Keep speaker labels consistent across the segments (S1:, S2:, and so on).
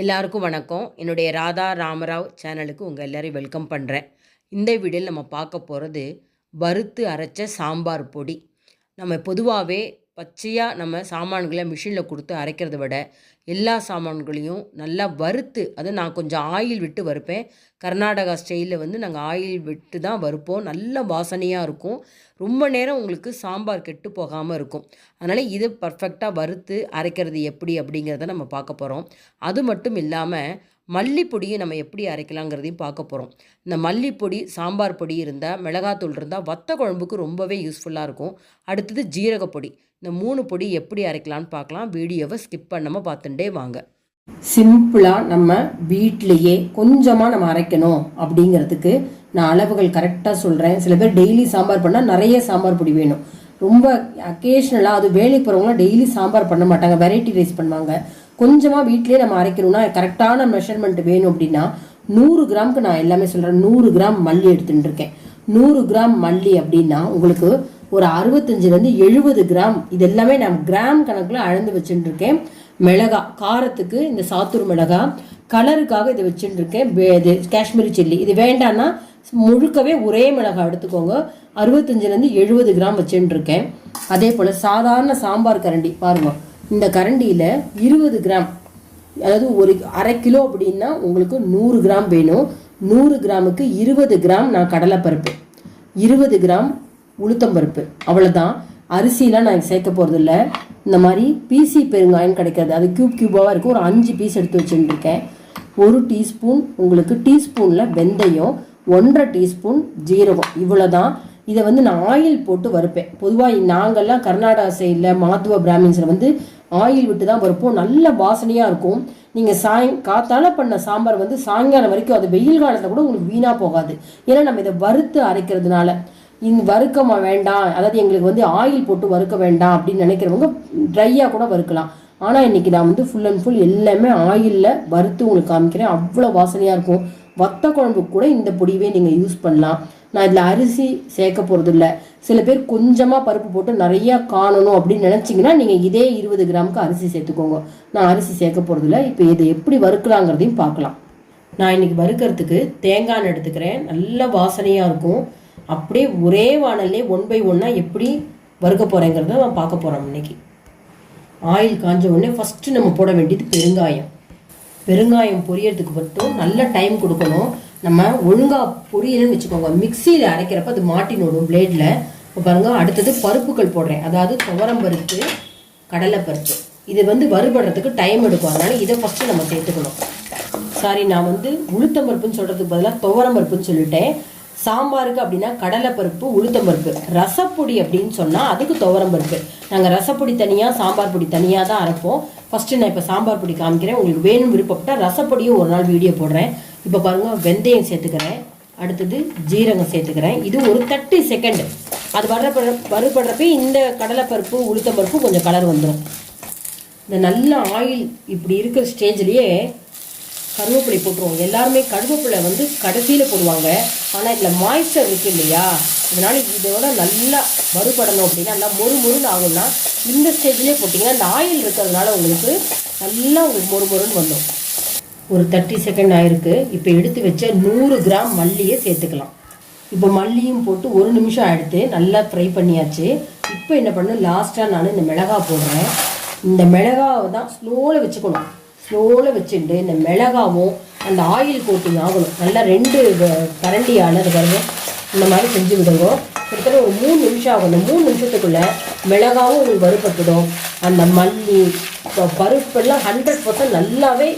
S1: எல்லாருக்கும் வணக்கம். என்னுடைய ராதா ராமராவ் சேனலுக்கு உங்கள் எல்லோரையும் வெல்கம் பண்ணுறேன் இந்த வீடியோவில் நம்ம பார்க்க போகிறது வறுத்து அரைச்ச சாம்பார் பொடி. நம்ம பொதுவாகவே பச்சையாக நம்ம சாமான்களை மிஷினில் கொடுத்து அரைக்கிறத விட எல்லா சாமான்களையும் நல்லா வறுத்து அது நான் கொஞ்சம் ஆயில் விட்டு வறுப்பேன். கர்நாடகா ஸ்டைலில் வந்து நாங்கள் ஆயில் விட்டு தான் வறுப்போம். நல்ல வாசனையாக இருக்கும். ரொம்ப நேரம் உங்களுக்கு சாம்பார் கெட்டு போகாமல் இருக்கும். அதனால் இது பர்ஃபெக்டாக வறுத்து அரைக்கிறது எப்படி அப்படிங்கிறத நம்ம பார்க்க போகிறோம் அது மட்டும் இல்லாமல் மல்லிப்பொடியை நம்ம எப்படி அரைக்கலாங்கிறதையும் பார்க்க போகிறோம் இந்த மல்லிப்பொடி சாம்பார் பொடி இருந்தால் மிளகாத்தூள் இருந்தால் வத்த குழம்புக்கு ரொம்பவே யூஸ்ஃபுல்லாக இருக்கும். அடுத்தது ஜீரகப்பொடி. இந்த மூணு பொடி எப்படி அரைக்கலான்னு பார்க்கலாம். வீடியோவை ஸ்கிப் பண்ணாமல் பார்த்துட்டே வாங்க. சிம்பிளாக நம்ம வீட்டிலையே கொஞ்சமாக நம்ம அரைக்கணும் அப்படிங்கிறதுக்கு நான் அளவுகள் கரெக்டாக சொல்கிறேன் சில பேர் டெய்லி சாம்பார் பண்ணால் நிறைய சாம்பார் பொடி வேணும். ரொம்ப அக்கேஷ்னலாக அது வேலைக்கு போகிறவங்களாம் டெய்லி சாம்பார் பண்ண மாட்டாங்க. வெரைட்டி ரைஸ் பண்ணுவாங்க. கொஞ்சமாக வீட்டிலே நம்ம அரைக்கணும்னா கரெக்டான மெஷர்மெண்ட் வேணும் அப்படின்னா நூறு கிராமுக்கு நான் எல்லாமே சொல்கிறேன் நூறு கிராம் மல்லி எடுத்துகிட்டு இருக்கேன். நூறு கிராம் மல்லி அப்படின்னா உங்களுக்கு ஒரு அறுபத்தஞ்சிலேருந்து எழுபது கிராம் இது எல்லாமே நான் கிராம் கணக்கில் அளந்து வச்சுட்டு இருக்கேன் மிளகா காரத்துக்கு இந்த சாத்தூர் மிளகா கலருக்காக இதை வச்சுட்டு இருக்கேன் இது காஷ்மீரி சில்லி. இது வேண்டான்னா முழுக்கவே ஒரே மிளகா எடுத்துக்கோங்க. அறுபத்தஞ்சிலேருந்து எழுபது கிராம் வச்சுட்டு இருக்கேன் அதே போல் சாதாரண சாம்பார் கரண்டி பாருங்கள் இந்த கரண்டியில் இருபது கிராம் அதாவது ஒரு அரை கிலோ அப்படின்னா உங்களுக்கு நூறு கிராம் வேணும். நூறு கிராமுக்கு இருபது கிராம் நான் கடலைப்பருப்பு. இருபது கிராம் உளுத்தம்பருப்பு அவ்வளோதான் அரிசிலாம் நான் சேர்க்க போகிறதில்ல இந்த மாதிரி பீசி பெருங்காயம் கிடைக்காது. அது க்யூப் க்யூபாக இருக்கும். ஒரு அஞ்சு பீஸ் எடுத்து வச்சுருக்கேன். ஒரு டீஸ்பூன் உங்களுக்கு டீஸ்பூனில் வெந்தயம் ஒன்றரை டீஸ்பூன் ஜீரகம். இவ்வளோ தான் இதை வந்து நான் ஆயில் போட்டு வறுப்பேன். பொதுவாக நாங்கள்லாம் கர்நாடகா சைடில் மாத்துவ பிராமின்ஸில் வந்து ஆயில் விட்டு தான் வறுப்போம். நல்ல வாசனையாக இருக்கும். நீங்கள் சாய் காத்தால பண்ண சாம்பார் வந்து சாயங்காலம் வரைக்கும் அது வெயில் காலத்தில் கூட உங்களுக்கு வீணாக போகாது. ஏன்னா நம்ம இதை வறுத்து அரைக்கிறதுனால. இந்த வறுக்கமா வேண்டாம். அதாவது எங்களுக்கு வந்து ஆயில் போட்டு வறுக்க வேண்டாம் அப்படின்னு நினைக்கிறவங்க ட்ரையாக கூட வறுக்கலாம். ஆனால் இன்னைக்கு நான் வந்து ஃபுல் அண்ட் ஃபுல் எல்லாமே ஆயிலில் வறுத்து உங்களுக்கு காமிக்கிறேன். அவ்வளோ வாசனையாக இருக்கும். வத்த குழம்பு கூட இந்த பொடியவே நீங்கள் யூஸ் பண்ணலாம். நான் இதில் அரிசி சேர்க்க போகிறது இல்லை சில பேர் கொஞ்சமாக பருப்பு போட்டு நிறையா காணணும் அப்படின்னு நினச்சிங்கன்னா நீங்கள் இதே இருபது கிராமுக்கு அரிசி சேர்த்துக்கோங்க. நான் அரிசி சேர்க்க போகிறது இல்லை இப்போ இதை எப்படி வறுக்கலாங்கிறதையும் பார்க்கலாம். நான் இன்னைக்கு வறுக்கிறதுக்கு தேங்காய் எடுத்துக்கிறேன். நல்ல வாசனையாக இருக்கும். அப்படியே ஒரே வானல்லே ஒன் பை ஒன்னாக எப்படி வறுக்க போகிறேங்கிறத நான் பார்க்க போகிறோம் இன்னைக்கு. ஆயில் காஞ்ச உடனே ஃபஸ்ட்டு நம்ம போட வேண்டியது பெருங்காயம். பெருங்காயம் பொரியறதுக்கு மட்டும் நல்ல டைம் கொடுக்கணும். நம்ம ஒழுங்காக பொரியலன்னு வச்சுக்கோங்க. மிக்சியில் அரைக்கிறப்ப அது மாட்டினோடும் பிளேடில் இப்போ பாருங்கள் அடுத்தது பருப்புகள் போடுறேன். அதாவது துவரம் பருப்பு கடலை பருப்பு. இது வந்து வறுபடுறதுக்கு டைம் எடுக்கும். அதனால் இதை ஃபஸ்ட்டு நம்ம சேர்த்துக்கணும். சாரி நான் வந்து உளுத்தம் பருப்புன்னு சொல்கிறதுக்கு பதிலாக துவரம் பருப்புன்னு சொல்லிட்டேன். சாம்பாருக்கு அப்படின்னா கடலைப்பருப்பு உளுத்தம்பருப்பு உளுத்தம் பருப்பு ரசப்பொடி அப்படின்னு சொன்னால் அதுக்கு துவரம்பருப்பு நாங்கள் ரசப்பொடி தனியாக சாம்பார் பொடி தனியாக தான் அரைப்போம். ஃபஸ்ட்டு நான் இப்போ சாம்பார் பொடி காமிக்கிறேன். உங்களுக்கு வேணும் விருப்பப்பட்டால் ரசப்பொடியும் ஒரு நாள் வீடியோ போடுறேன். இப்போ பாருங்கள் வெந்தயம் சேர்த்துக்கிறேன். அடுத்தது ஜீரகம் சேர்த்துக்கிறேன். இது ஒரு தேர்ட்டி செகண்ட் அது வர்ற வறுபடுறப்ப இந்த கடலைப்பருப்பு உளுத்தம்பருப்பு கொஞ்சம் கலர் வந்துடும் இந்த நல்ல ஆயில் இப்படி இருக்கிற ஸ்டேஜ்லேயே கருவேப்பிலை போட்டுருவோம். எல்லாருமே கருவேப்பிலை வந்து கடைசியில் போடுவாங்க. ஆனால் இதில் மாய்ஸ்டர் இருக்குது இல்லையா? அதனால் இதோட நல்லா வறுபடணும் அப்படின்னா நல்லா மொறு மொறுன்னு ஆகும்னா இந்த ஸ்டேஜ்லேயே போட்டிங்கன்னா இந்த ஆயில் இருக்கிறதுனால உங்களுக்கு நல்லா உங்களுக்கு மொறு மொறுன்னு வந்துடும். ஒரு தேர்ட்டி செகண்ட் ஆயிருக்கு. இப்போ எடுத்து வச்ச நூறு கிராம் மல்லியை சேர்த்துக்கலாம். இப்போ மல்லியும் போட்டு ஒரு நிமிஷம் எடுத்து நல்லா ஃப்ரை பண்ணியாச்சு. இப்போ என்ன பண்ணு லாஸ்ட்டாக நான் இந்த மிளகா போடுறேன். இந்த மிளகாவை தான் ஸ்லோவில் வச்சுக்கணும். ஸ்லோவில் வச்சுட்டு இந்த மிளகாவும் அந்த ஆயில் கோட்டிங் ஆகணும். நல்லா ரெண்டு கரண்டியான அது பாருங்க. இந்த மாதிரி செஞ்சு விடுங்க. கிட்டத்தட்ட ஒரு மூணு நிமிஷம் ஆகும். அந்த மூணு நிமிஷத்துக்குள்ளே மிளகாவும் உங்களுக்கு வறுபட்டுடும். அந்த மல்லி பருப்பெல்லாம் ஹண்ட்ரட் பர்சன்ட் நல்லாவே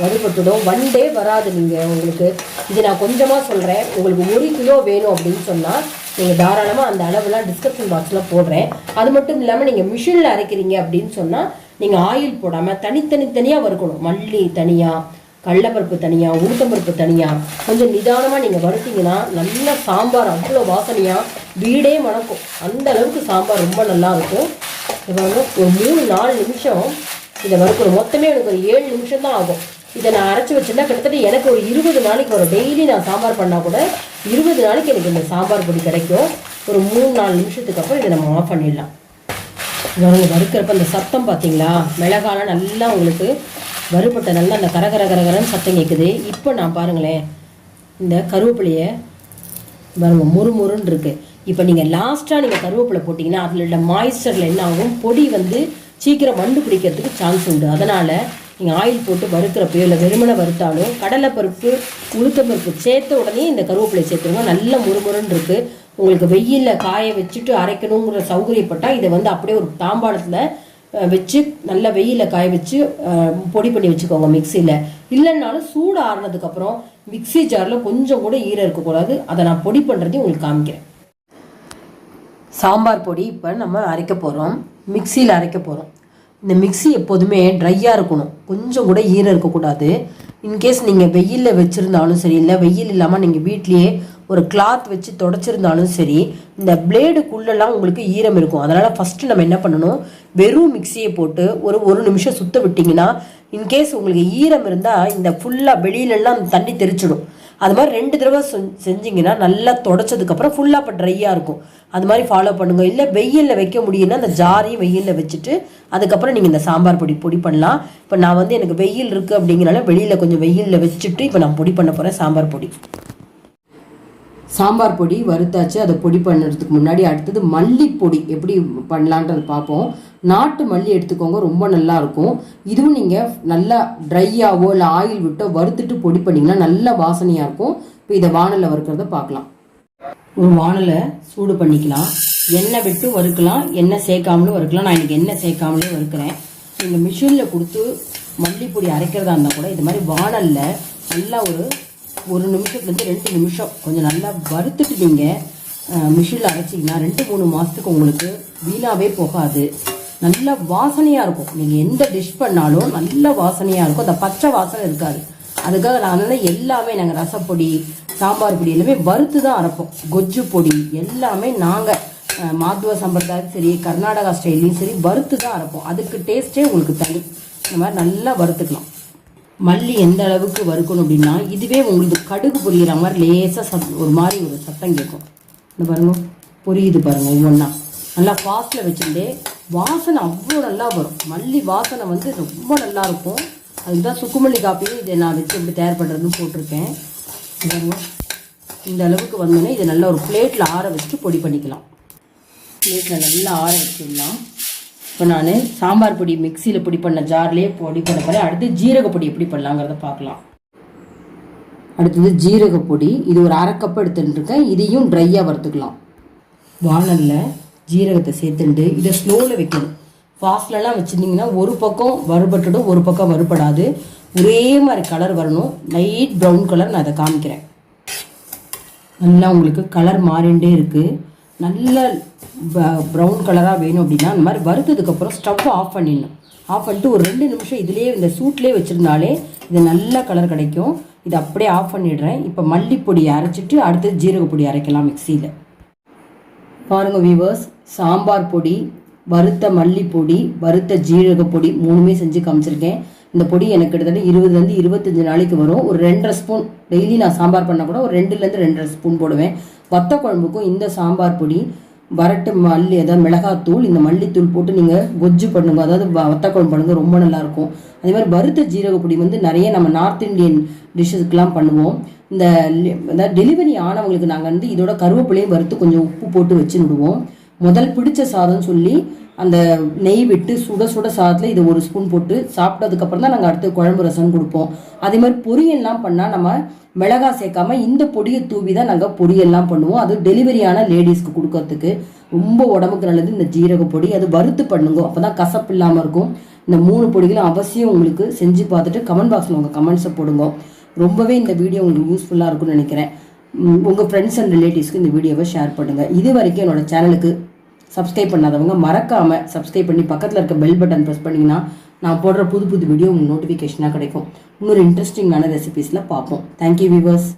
S1: வறுபட்டுடும். ஒன் டே வராது நீங்கள் உங்களுக்கு. இது நான் கொஞ்சமாக சொல்கிறேன் உங்களுக்கு ஒரு கிலோ வேணும் அப்படின்னு சொன்னால் நீங்கள் தாராளமாக அந்த அளவுலாம் டிஸ்கிரிப்ஷன் பாக்ஸில் போடுறேன். அது மட்டும் இல்லாமல் நீங்கள் மிஷினில் அரைக்கிறீங்க அப்படின்னு சொன்னால் நீங்கள் ஆயில் போடாமல் தனித்தனி தனியாக வறுக்கணும். மல்லி தனியாக கடலப்பருப்பு தனியாக உளுத்தம்பருப்பு தனியாக கொஞ்சம் நிதானமாக நீங்கள் வறுத்தீங்கன்னா நல்ல சாம்பார் அவ்வளோ வாசனையாக வீடே மணக்கும். அந்த அளவுக்கு சாம்பார் ரொம்ப நல்லா இருக்கும். இப்போ வந்து ஒரு மூணு நாலு நிமிஷம் இதை வறுக்கணும். மொத்தமே எனக்கு ஒரு ஏழு நிமிஷம் தான் ஆகும். இதை நான் அரைச்சி வச்சுருந்தா கிட்டத்தட்ட எனக்கு ஒரு இருபது நாளைக்கு வரும். டெய்லி நான் சாம்பார் பண்ணால் கூட இருபது நாளைக்கு எனக்கு இந்த சாம்பார் பொடி கிடைக்கும். ஒரு மூணு நாலு நிமிஷத்துக்கு அப்புறம் இதை நம்ம ஆஃப் பண்ணிடலாம். இவங்க வறுக்கிறப்ப அந்த சத்தம் பார்த்தீங்களா மிளகாலாம் நல்லா உங்களுக்கு வறுபட்ட நல்லா அந்த கரகர கரகரன்னு சத்தம் கேட்குது இப்போ நான் பாருங்களேன் இந்த கருவேப்பிலையை பாருங்க முறுமுறுன்னு இருக்குது இப்போ நீங்கள் லாஸ்ட்டாக நீங்கள் கருவேப்பிலை போட்டிங்கன்னா அதில் உள்ள மாய்ஸ்டரில் என்ன ஆகும்? பொடி வந்து சீக்கிரம் மண்டு பிடிக்கிறதுக்கு சான்ஸ் உண்டு. அதனால் நீங்கள் ஆயில் போட்டு வறுக்கிறப்போ இல்லை வெறுமனை வறுத்தாலும் கடலைப்பருப்பு உளுத்தம்பருப்பு சேர்த்த உடனே இந்த கருவேப்பிலை சேர்த்துருங்க. நல்ல முறுமுறுன்னு இருக்குது உங்களுக்கு வெயிலில் காய வச்சுட்டு அரைக்கணுங்கிற சௌகரியப்பட்டால் இதை வந்து அப்படியே ஒரு தாம்பாளத்தில் வச்சு நல்லா வெயிலில் காய வச்சு பொடி பண்ணி வச்சுக்கோங்க மிக்சியில். இல்லைன்னாலும் சூடு ஆறுனதுக்கப்புறம் மிக்ஸி ஜாரில் கொஞ்சம் கூட ஈரம் இருக்கக்கூடாது. அதை நான் பொடி பண்ணுறதையும் உங்களுக்கு காமிக்கிறேன். சாம்பார் பொடி இப்போ நம்ம அரைக்க போகிறோம் மிக்சியில் அரைக்க போகிறோம் இந்த மிக்ஸி எப்போதுமே ட்ரையாக இருக்கணும். கொஞ்சம் கூட ஈரம் இருக்கக்கூடாது. இன்கேஸ் நீங்கள் வெயிலில் வச்சுருந்தாலும் சரி இல்லை வெயில் இல்லாமல் நீங்கள் வீட்லேயே ஒரு கிளாத் வச்சு தொடச்சிருந்தாலும் சரி இந்த பிளேடுக்குள்ளெல்லாம் உங்களுக்கு ஈரம் இருக்கும். அதனால் ஃபஸ்ட்டு நம்ம என்ன பண்ணணும்? வெறும் மிக்சியை போட்டு ஒரு ஒரு நிமிஷம் சுத்த விட்டிங்கன்னா இன்கேஸ் உங்களுக்கு ஈரம் இருந்தால் இந்த ஃபுல்லாக வெளியிலெல்லாம் அந்த தண்ணி தெரிச்சிடும். அது மாதிரி ரெண்டு தடவை செஞ்- செஞ்சீங்கன்னா நல்லா தொடச்சதுக்கப்புறம் ஃபுல்லாக இப்போ ட்ரையாக இருக்கும். அது மாதிரி ஃபாலோ பண்ணுங்கள் இல்லை வெயிலில் வைக்க முடியும்னா அந்த ஜாரையும் வெயிலில் வச்சுட்டு அதுக்கப்புறம் நீங்கள் இந்த சாம்பார் பொடி பொடி பண்ணலாம். இப்போ நான் வந்து எனக்கு வெயில் இருக்குது அப்படிங்கிறனால வெளியில் கொஞ்சம் வெயிலில் வச்சுட்டு இப்போ நான் பொடி பண்ண போகிறேன் சாம்பார் பொடி. சாம்பார் பொடி வறுத்தாச்சு அதை பொடி பண்ணுறதுக்கு முன்னாடி அடுத்தது மல்லிப்பொடி எப்படி பண்ணலான்றது பார்ப்போம். நாட்டு மல்லி எடுத்துக்கோங்க ரொம்ப நல்லா இருக்கும் இதுவும் நீங்கள் நல்லா ட்ரையாவோ இல்லை ஆயில் விட்டோ வறுத்துட்டு பொடி பண்ணிங்கன்னா நல்ல வாசனையாக இருக்கும். இப்போ இதை வானலில் வறுக்கிறத பார்க்கலாம். ஒரு வானலை சூடு பண்ணிக்கலாம். எண்ணெய் விட்டு வறுக்கலாம் எண்ணெய் சேர்க்காமலும் வறுக்கலாம். நான் எனக்கு எண்ணெய் சேர்க்காமலே வறுக்கிறேன். நீங்கள் மிஷினில் கொடுத்து மல்லிப்பொடி அரைக்கிறதா இருந்தால் கூட இது மாதிரி வானலில் நல்லா ஒரு ஒரு நிமிஷத்துலேருந்து ரெண்டு நிமிஷம். கொஞ்சம் நல்லா வறுத்துட்டு நீங்கள் மிஷினில் அரைச்சிங்கன்னா ரெண்டு மூணு மாதத்துக்கு உங்களுக்கு வீணாகவே போகாது. நல்ல வாசனையாக இருக்கும். நீங்கள் எந்த டிஷ் பண்ணாலும் நல்ல வாசனையாக இருக்கும். அந்த பச்சை வாசனை இருக்காது. அதுக்காக நான் எல்லாமே நாங்கள் ரசப்பொடி சாம்பார் பொடி எல்லாமே வறுத்து தான் அரைப்போம். கொஜ்ஜு பொடி எல்லாமே நாங்கள் மாத்துவ சம்பிரதாயம் சரி கர்நாடகா ஸ்டைல்லையும் சரி வறுத்து தான் அரைப்போம். அதுக்கு டேஸ்ட்டே உங்களுக்கு தனி. இந்த மாதிரி நல்லா வறுத்துக்கலாம். மல்லி எந்த அளவுக்கு வறுக்கணும் அப்படின்னா இதுவே உங்களுக்கு கடுகு பொரியிற மாதிரி லேசாக சத் ஒரு மாதிரி ஒரு சத்தம் கேட்கும். இந்த பாருங்க பொரியுது பாருங்கள் ஒவ்வொன்றா நல்லா ஃபாஸ்ட்டில் வச்சுட்டு வாசனை அவ்வளோ நல்லா வரும். மல்லி வாசனை வந்து ரொம்ப நல்லா இருக்கும். அதுக்கு தான் சுக்குமல்லி காப்பியும் இதை நான் வச்சு எப்படி தயார் பண்ணுறதுன்னு போட்டிருக்கேன். இந்த அளவுக்கு வந்தோன்னே இதை நல்லா ஒரு பிளேட்டில் ஆற வச்சுட்டு பொடி பண்ணிக்கலாம். பிளேட்டில் நல்லா ஆற வச்சிடலாம். இப்போ நான் சாம்பார் பொடி மிக்சியில் பொடி பண்ண ஜார்லேயே பொடி பண்ண போகிறேன் அடுத்து ஜீரக பொடி எப்படி பண்ணலாங்கிறத பார்க்கலாம். அடுத்தது ஜீரக பொடி. இது ஒரு அரை கப் எடுத்துட்டு இருக்கேன் இதையும் ட்ரையாக வறுத்துக்கலாம். வானலில் ஜீரகத்தை சேர்த்துட்டு இதை ஸ்லோவில் வைக்கணும். ஃபாஸ்ட்லலாம் வச்சுருந்தீங்கன்னா ஒரு பக்கம் வறுபட்டுடும் ஒரு பக்கம் வறுபடாது. ஒரே மாதிரி கலர் வரணும். லைட் ப்ரௌன் கலர் நான் அதை காமிக்கிறேன். நல்லா உங்களுக்கு கலர் மாறிண்டே இருக்குது நல்ல ப்ரௌன் கலராக வேணும் அப்படின்னா அந்த மாதிரி வறுத்ததுக்கப்புறம் ஸ்டவ் ஆஃப் பண்ணிடணும். ஆஃப் பண்ணிட்டு ஒரு ரெண்டு நிமிஷம் இதுலேயே இந்த சூட்லேயே வச்சுருந்தாலே இது நல்ல கலர் கிடைக்கும். இதை அப்படியே ஆஃப் பண்ணிடுறேன். இப்போ மல்லிப்பொடியை அரைச்சிட்டு அடுத்தது ஜீரகப்பொடி அரைக்கலாம் மிக்சியில். பாருங்கள் வீவர்ஸ் சாம்பார் பொடி வறுத்த மல்லிப்பொடி வறுத்த ஜீரக பொடி மூணுமே செஞ்சு காமிச்சிருக்கேன். இந்த பொடி எனக்கு கிட்டத்தட்ட இருபதுலேருந்து இருபத்தஞ்சு நாளைக்கு வரும். ஒரு ரெண்டரை ஸ்பூன் டெய்லி நான் சாம்பார் பண்ணால் கூட ஒரு ரெண்டுலேருந்து ரெண்டரை ஸ்பூன் போடுவேன். வத்த குழம்புக்கும் இந்த சாம்பார் பொடி வரட்டு மல்லி அதாவது மிளகாத்தூள் இந்த மல்லித்தூள் போட்டு நீங்கள் கொஜ்ஜு பண்ணுங்க. அதாவது வ- பண்ணுங்க ரொம்ப நல்லா இருக்கும் அதே மாதிரி வறுத்த ஜீரகப்பொடி வந்து நிறைய நம்ம நார்த் இந்தியன் டிஷ்ஷஸ்க்கெலாம் பண்ணுவோம். இந்த அதாவது டெலிவரி ஆனவங்களுக்கு நாங்கள் வந்து இதோட கருவேப்பிலையும் வறுத்து கொஞ்சம் உப்பு போட்டு வச்சு விடுவோம். முதல் பிடிச்ச சாதம் சொல்லி அந்த நெய் விட்டு சுட சுட சாதத்தில் இதை ஒரு ஸ்பூன் போட்டு சாப்பிட்டதுக்கப்புறம் தான் நாங்கள் அடுத்து குழம்பு ரசம் கொடுப்போம். அதே மாதிரி பொரியல்லாம் பண்ணால் நம்ம மிளகா சேர்க்காம இந்த பொடியை தூவி தான் நாங்கள் பொரியல்லாம் பண்ணுவோம். அது டெலிவரியான லேடிஸ்க்கு கொடுக்கறதுக்கு ரொம்ப உடம்புக்கு நல்லது. இந்த ஜீரக பொடி அது வறுத்து பண்ணுங்க. அப்போ தான் கசப்பு இல்லாமல் இருக்கும். இந்த மூணு பொடிகளும் அவசியம் உங்களுக்கு செஞ்சு பார்த்துட்டு கமெண்ட் பாக்ஸில் உங்கள் கமெண்ட்ஸை போடுங்க. ரொம்பவே இந்த வீடியோ உங்களுக்கு யூஸ்ஃபுல்லாக இருக்கும்னு நினைக்கிறேன். உங்கள் ஃப்ரெண்ட்ஸ் அண்ட் ரிலேட்டிவ்ஸ்க்கு இந்த வீடியோவை ஷேர் பண்ணுங்க. இது வரைக்கும் என்னோட சேனலுக்கு சப்ஸ்கிரைப் பண்ணாதவங்க மறக்காமல் சப்ஸ்கிரைப் பண்ணி பக்கத்தில் இருக்க பெல் பட்டன் ப்ரெஸ் பண்ணிங்கன்னா நான் போடுற புது புது வீடியோ உங்களுக்கு நோட்டிஃபிகேஷனாக கிடைக்கும். இன்னொரு இன்ட்ரெஸ்டிங்கான ரெசிபீஸில் பார்ப்போம். Thank you viewers